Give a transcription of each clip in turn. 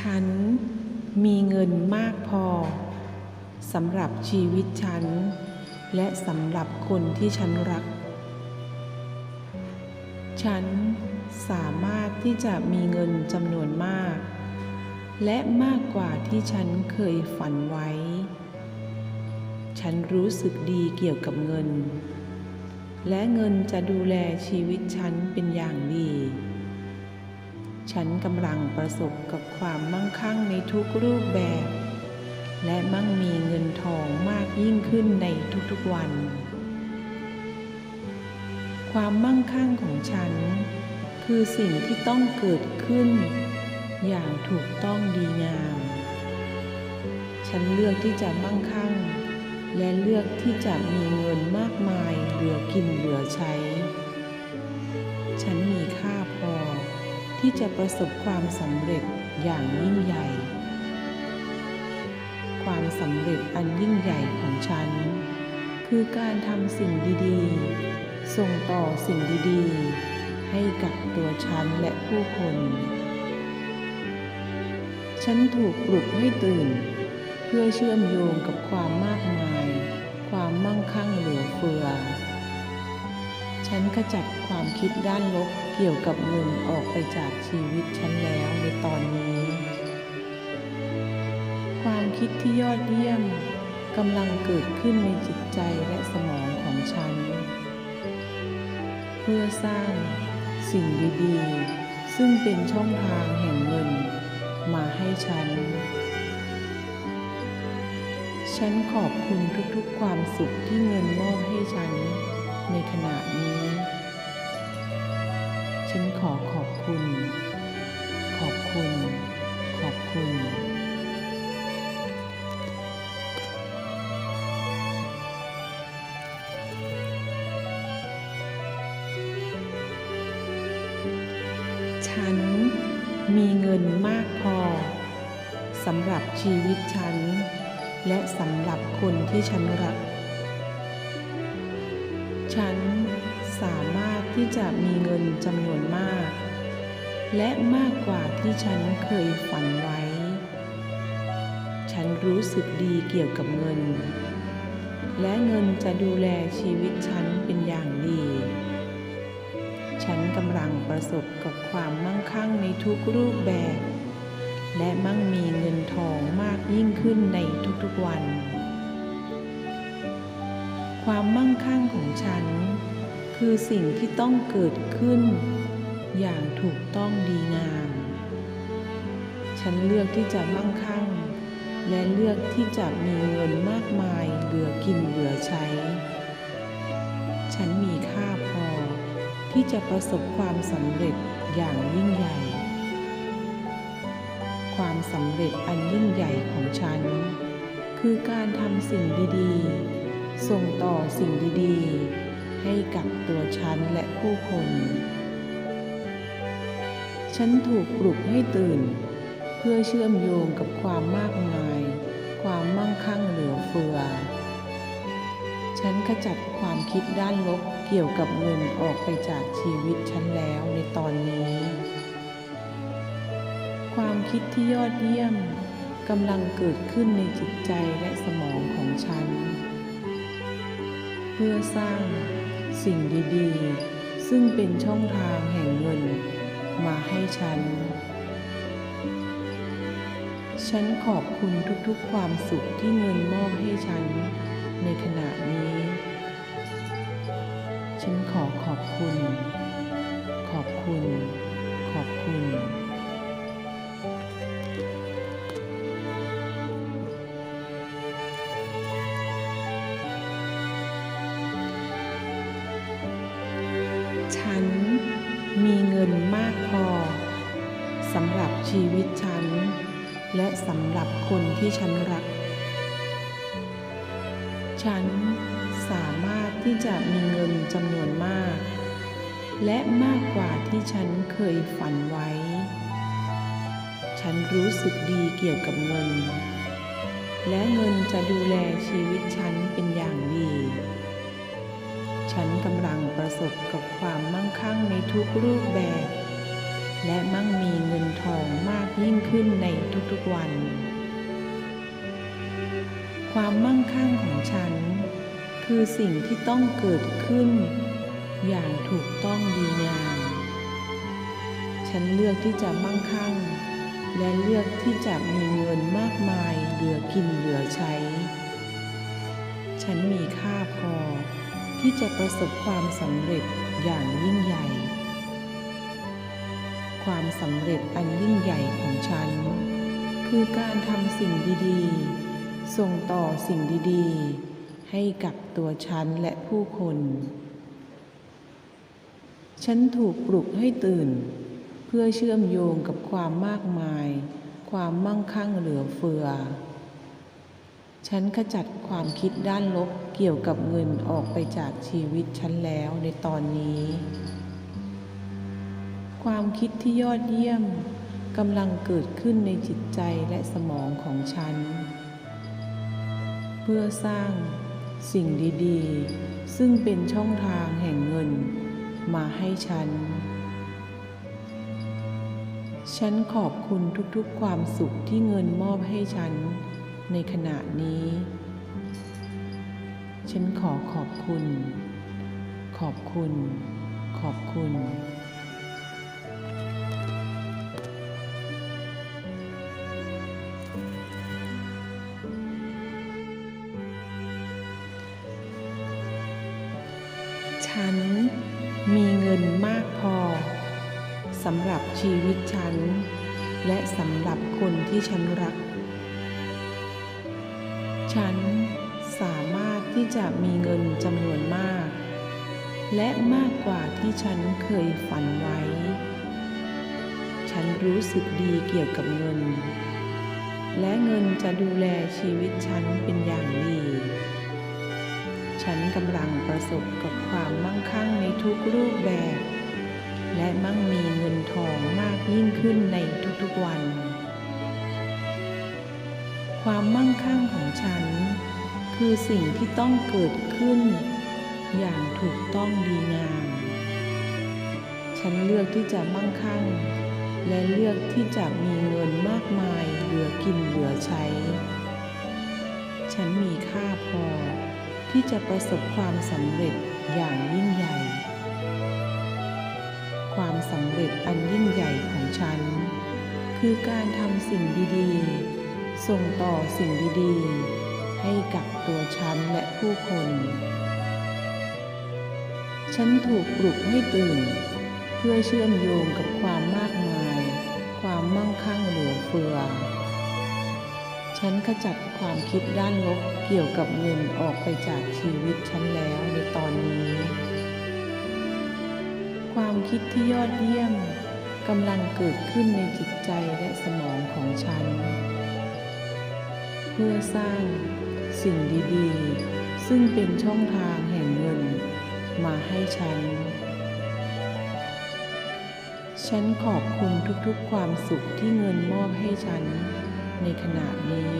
ฉันมีเงินมากพอสำหรับชีวิตฉัน และสำหรับคนที่ฉันรัก ฉันสามารถที่จะมีเงินจำนวนมาก และมากกว่าที่ฉันเคยฝันไว้ ฉันรู้สึกดีเกี่ยวกับเงิน และเงินจะดูแลชีวิตฉันเป็นอย่างดี ฉันกำลังประสบกับความมั่งคั่งในทุกรูปแบบ และมั่งมีเงินทองมากยิ่งขึ้นในทุกๆวัน ความมั่งคั่งของฉัน คือสิ่งที่ต้องเกิดขึ้น อย่างถูกต้องดีงาม ฉันเลือกที่จะมั่งคั่ง และเลือกที่จะมีเงินมากมายเหลือกินเหลือใช้ ที่จะประสบความสำเร็จอย่างยิ่งใหญ่ ความสำเร็จอันยิ่งใหญ่ของฉัน คือการทำสิ่งดีๆ ส่งต่อสิ่งดีๆ ให้กับตัวฉันและผู้คน ฉันถูกปลุกให้ตื่น เพื่อเชื่อมโยงกับความมากมาย ความมั่งคั่งเหลือเฟือ ฉันขจัดความคิดด้านลบ เกี่ยวกับเงินออกไปจากชีวิตฉันแล้วในตอนนี้ ความคิดที่ยอดเยี่ยมกำลังเกิดขึ้นในจิตใจและสมองของฉัน เพื่อสร้างสิ่งดีๆ ซึ่งเป็นช่องทางแห่งเงินมาให้ฉัน ฉันขอบคุณทุกๆความสุขที่เงินมอบให้ฉันในขณะนี้ ฉันขอขอบคุณ ขอบคุณ ขอบคุณ ฉันมีเงินมากพอสำหรับชีวิตฉัน และสำหรับคนที่ฉันรัก ฉันสามารถ ที่จะมีเงินจำนวนมาก และมากกว่าที่ฉันเคยฝันไว้ ฉันรู้สึกดีเกี่ยวกับเงิน และเงินจะดูแลชีวิตฉันเป็นอย่างดี ฉันกำลังประสบกับความมั่งคั่งในทุกรูปแบบ และมั่งมีเงินทองมากยิ่งขึ้นในทุกๆวันความมั่งคั่งของฉัน คือสิ่งที่ต้องเกิดขึ้น อย่างถูกต้องดีงาม ฉันเลือกที่จะมั่งคั่ง และเลือกที่จะมีเงินมากมายเหลือกินเหลือใช้ ฉันมีค่าพอที่จะประสบความสำเร็จอย่างยิ่งใหญ่ ความสำเร็จอันยิ่งใหญ่ของฉัน คือการทำสิ่งดีๆ ส่งต่อสิ่งดีๆ ให้กับตัวฉันและผู้คน ฉันถูกปลุกให้ตื่น เพื่อเชื่อมโยงกับความมากมาย ความมั่งคั่งเหลือเฟือ ฉันขจัดความคิดด้านลบเกี่ยวกับเงินออกไปจากชีวิตฉันแล้วในตอนนี้ ความคิดที่ยอดเยี่ยมกำลังเกิดขึ้นในจิตใจและสมองของฉัน เพื่อสร้าง สิ่งดีๆ ซึ่งเป็นช่องทางแห่งเงิน มาให้ฉัน ฉันขอบคุณทุกๆความสุขที่เงินมอบให้ฉันในขณะนี้ ฉันขอขอบคุณ ขอบคุณ ขอบคุณ และสำหรับคนที่ฉันรัก ฉันสามารถที่จะมีเงินจำนวนมาก และมากกว่าที่ฉันเคยฝันไว้ ฉันรู้สึกดีเกี่ยวกับเงิน และเงินจะดูแลชีวิตฉันเป็นอย่างดี ฉันกำลังประสบกับความมั่งคั่งในทุกรูปแบบ และมั่งมีเงินทองมากยิ่งขึ้นในทุกๆวัน ความมั่งคั่งของฉัน คือสิ่งที่ต้องเกิดขึ้น อย่างถูกต้องดีงาม ฉันเลือกที่จะมั่งคั่ง และเลือกที่จะมีเงินมากมายเหลือกินเหลือใช้ ฉันมีค่าพอที่จะประสบความสำเร็จอย่างยิ่งใหญ่ ความสำเร็จอันยิ่งใหญ่ของฉัน คือการทำสิ่งดีๆ ส่งต่อสิ่งดีๆ ให้กับตัวฉันและผู้คน ฉันถูกปลุกให้ตื่น เพื่อเชื่อมโยงกับความมากมาย ความมั่งคั่งเหลือเฟือ ฉันขจัดความคิดด้านลบเกี่ยวกับเงินออกไปจากชีวิตฉันแล้วในตอนนี้ ความคิดที่ยอดเยี่ยมกำลังเกิดขึ้นในจิตใจและสมองของฉัน เพื่อสร้างสิ่งดีๆ ซึ่งเป็นช่องทางแห่งเงินมาให้ฉัน ฉันขอบคุณทุกๆความสุขที่เงินมอบให้ฉันในขณะนี้ ฉันขอขอบคุณ ขอบคุณ ขอบคุณ ฉันมีเงินมากพอสำหรับชีวิตฉัน และสำหรับคนที่ฉันรัก ฉันสามารถที่จะมีเงินจำนวนมาก และมากกว่าที่ฉันเคยฝันไว้ ฉันรู้สึกดีเกี่ยวกับเงิน และเงินจะดูแลชีวิตฉันเป็นอย่างดี ฉันกำลังประสบกับความมั่งคั่งในทุกรูปแบบ และมั่งมีเงินทองมากยิ่งขึ้นในทุกๆวัน ความมั่งคั่งของฉัน คือสิ่งที่ต้องเกิดขึ้น อย่างถูกต้องดีงาม ฉันเลือกที่จะมั่งคั่ง และเลือกที่จะมีเงินมากมายเหลือกินเหลือใช้ ฉันมีค่าพอ ที่จะประสบความสำเร็จอย่างยิ่งใหญ่ ความสำเร็จอันยิ่งใหญ่ของฉัน คือการทำสิ่งดีๆ ส่งต่อสิ่งดีๆ ให้กับตัวฉันและผู้คน ฉันถูกปลุกให้ตื่น เพื่อเชื่อมโยงกับความมากมาย ความมั่งคั่งเหลือเฟือ ฉันขจัดความคิดด้านลบเกี่ยวกับเงินออกไปจากชีวิตฉันแล้วในตอนนี้ ความคิดที่ยอดเยี่ยมกำลังเกิดขึ้นในจิตใจและสมองของฉัน เพื่อสร้างสิ่งดีๆ ซึ่งเป็นช่องทางแห่งเงินมาให้ฉัน ฉันขอบคุณทุกๆความสุขที่เงินมอบให้ฉัน ในขณะนี้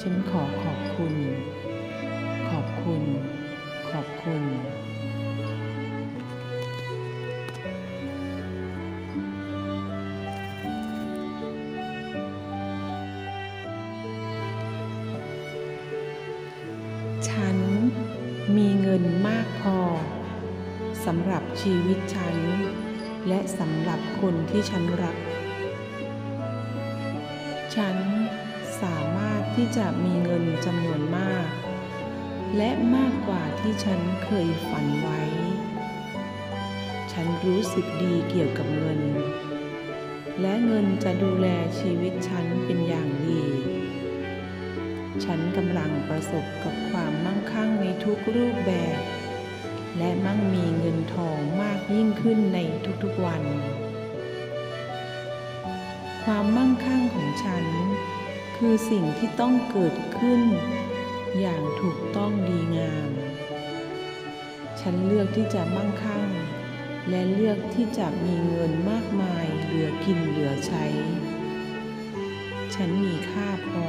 ฉันขอขอบคุณ ขอบคุณ ขอบคุณ ฉันมีเงินมากพอสำหรับชีวิตฉัน และสำหรับคนที่ฉันรัก ฉันสามารถที่จะมีเงินจำนวนมาก และมากกว่าที่ฉันเคยฝันไว้ ฉันรู้สึกดีเกี่ยวกับเงิน และเงินจะดูแลชีวิตฉันเป็นอย่างดี ฉันกำลังประสบกับความมั่งคั่งในทุกรูปแบบ และมั่งมีเงินทองมากยิ่งขึ้นในทุกๆวัน ความมั่งคั่งของฉัน คือสิ่งที่ต้องเกิดขึ้น อย่างถูกต้องดีงาม ฉันเลือกที่จะมั่งคั่ง และเลือกที่จะมีเงินมากมายเหลือกินเหลือใช้ ฉันมีค่าพอ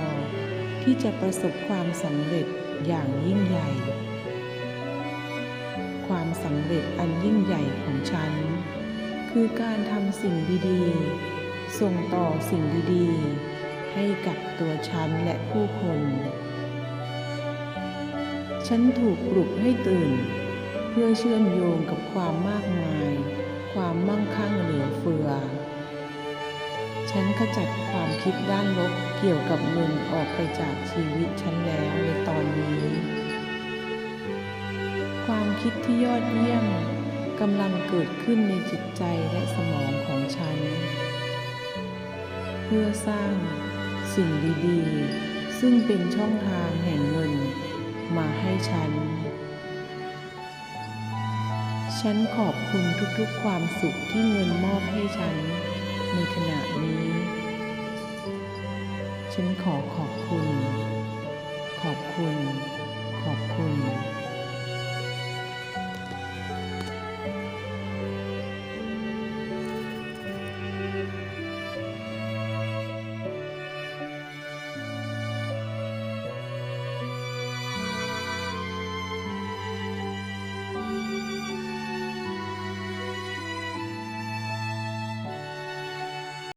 ที่จะประสบความสำเร็จอย่างยิ่งใหญ่ ความสำเร็จอันยิ่งใหญ่ของฉัน คือการทำสิ่งดีๆ ส่งต่อสิ่งดีๆ ให้กับตัวฉันและผู้คน ฉันถูกปลุกให้ตื่น เพื่อเชื่อมโยงกับความมากมาย ความมั่งคั่งเหลือเฟือ ฉันขจัดความคิดด้านลบเกี่ยวกับเงินออกไปจากชีวิตฉันแล้วในตอนนี้ ความคิดที่ยอดเยี่ยมกำลังเกิดขึ้นในจิตใจและสมองของฉัน พื่อสร้างสิ่งดีๆ ซึ่งเป็นช่องทางแห่งเงินมาให้ฉัน ฉันขอบคุณทุกๆความสุขที่เงินมอบให้ฉันในขณะนี้ ฉันขอขอบคุณ ขอบคุณ ขอบคุณ